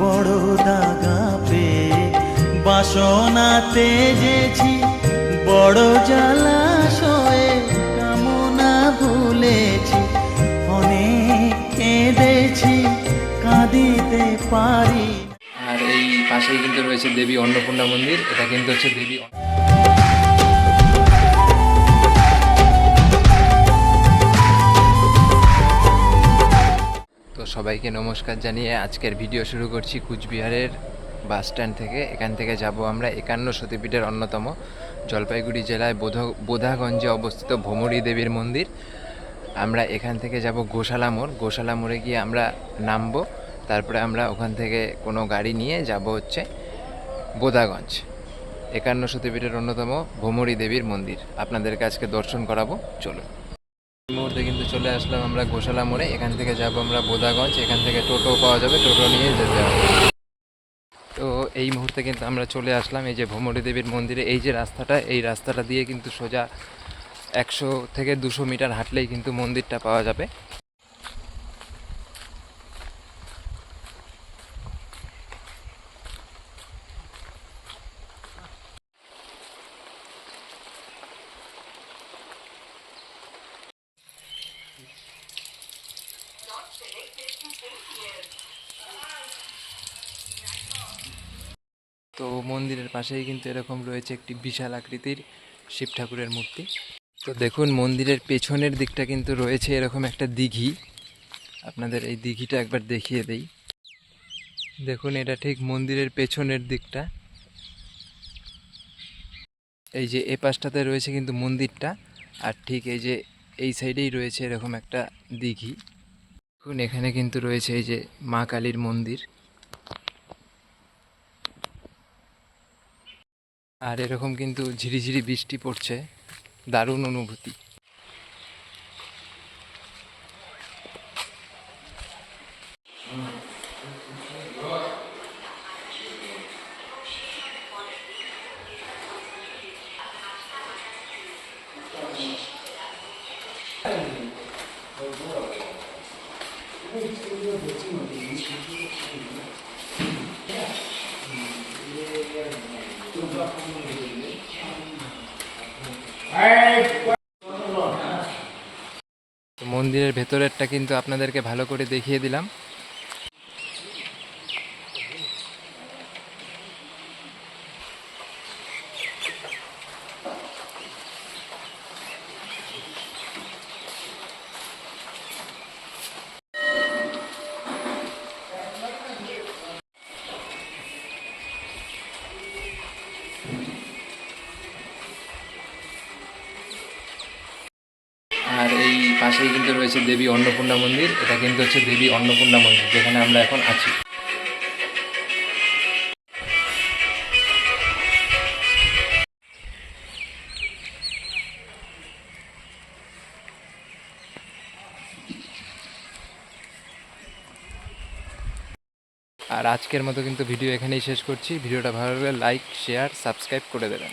বড় দাগা পে বাসনাতে যেছি, বড় জলাশয়ে কামনা ভুলেছি, অনেক কেঁদেছি, কাঁদিতে পারি। আর এই পাশেই কিন্তু রয়েছে দেবী অন্নপূর্ণা মন্দির, এটা কিন্তু হচ্ছে দেবী সবাইকে নমস্কার জানিয়ে আজকের ভিডিও শুরু করছি কুচবিহারের বাস স্ট্যান্ড থেকে। এখান থেকে যাব আমরা একান্ন সতীপীঠের অন্যতম জলপাইগুড়ি জেলায় বোধ, বোধাগঞ্জে অবস্থিত ভ্রমরী দেবীর মন্দির। আমরা এখান থেকে যাব গোশালা মোড়। গোশালা মোড়ে গিয়ে আমরা নামবো। তারপরে আমরা ওখান থেকে কোনো গাড়ি নিয়ে যাব হচ্ছে বোদাগঞ্জ একান্ন সতীপীঠের অন্যতম ভ্রমরী দেবীর মন্দির। আপনাদেরকে আজকে দর্শন করাবো। চলুন। মুহূর্তে কিন্তু চলে আসলাম আমরা গোশালা মোড়ে। এখান থেকে যাব আমরা বোদাগঞ্জ। এখান থেকে টোটো পাওয়া যাবে। টোটো নিয়ে যেতে হবে। তো এই মুহূর্তে কিন্তু আমরা চলে আসলাম এই যে ভ্রমরী দেবীর মন্দিরে। এই যে রাস্তাটা, এই রাস্তাটা দিয়ে কিন্তু সোজা একশো থেকে দুশো মিটার হাঁটলেই কিন্তু মন্দিরটা পাওয়া যাবে। তো মন্দিরের পাশেই কিন্তু এরকম রয়েছে একটি বিশাল আকৃতির শিব ঠাকুরের মূর্তি। তো দেখুন, মন্দিরের পেছনের দিকটা কিন্তু রয়েছে এরকম একটা দিঘি। আপনাদের এই দিঘিটা একবার দেখিয়ে দেই। দেখুন, এটা ঠিক মন্দিরের পেছনের দিকটা। এই যে এ পাশটাতে রয়েছে কিন্তু মন্দিরটা, আর ঠিক এই যে এই সাইডেই রয়েছে এরকম একটা দিঘি। দেখুন, এখানে কিন্তু রয়েছে এই যে মা কালীর মন্দির। আর এরকম কিন্তু ঝিরিঝিরি বৃষ্টি পড়ছে, দারুণ অনুভূতি। মন্দিরের ভেতরেরটা কিন্তু আপনাদেরকে ভালো করে দেখিয়ে দিলাম। আর এই পাশেই কিন্তু রয়েছে দেবী অন্নপূর্ণা মন্দির। এটা কিন্তু হচ্ছে দেবী অন্নপূর্ণা মন্দির, যেখানে আমরা এখন আছি। আর আজকের মতো কিন্তু ভিডিও এখানেই শেষ করছি। ভিডিওটা ভালো লাগলে লাইক, শেয়ার, সাবস্ক্রাইব করে দেবেন।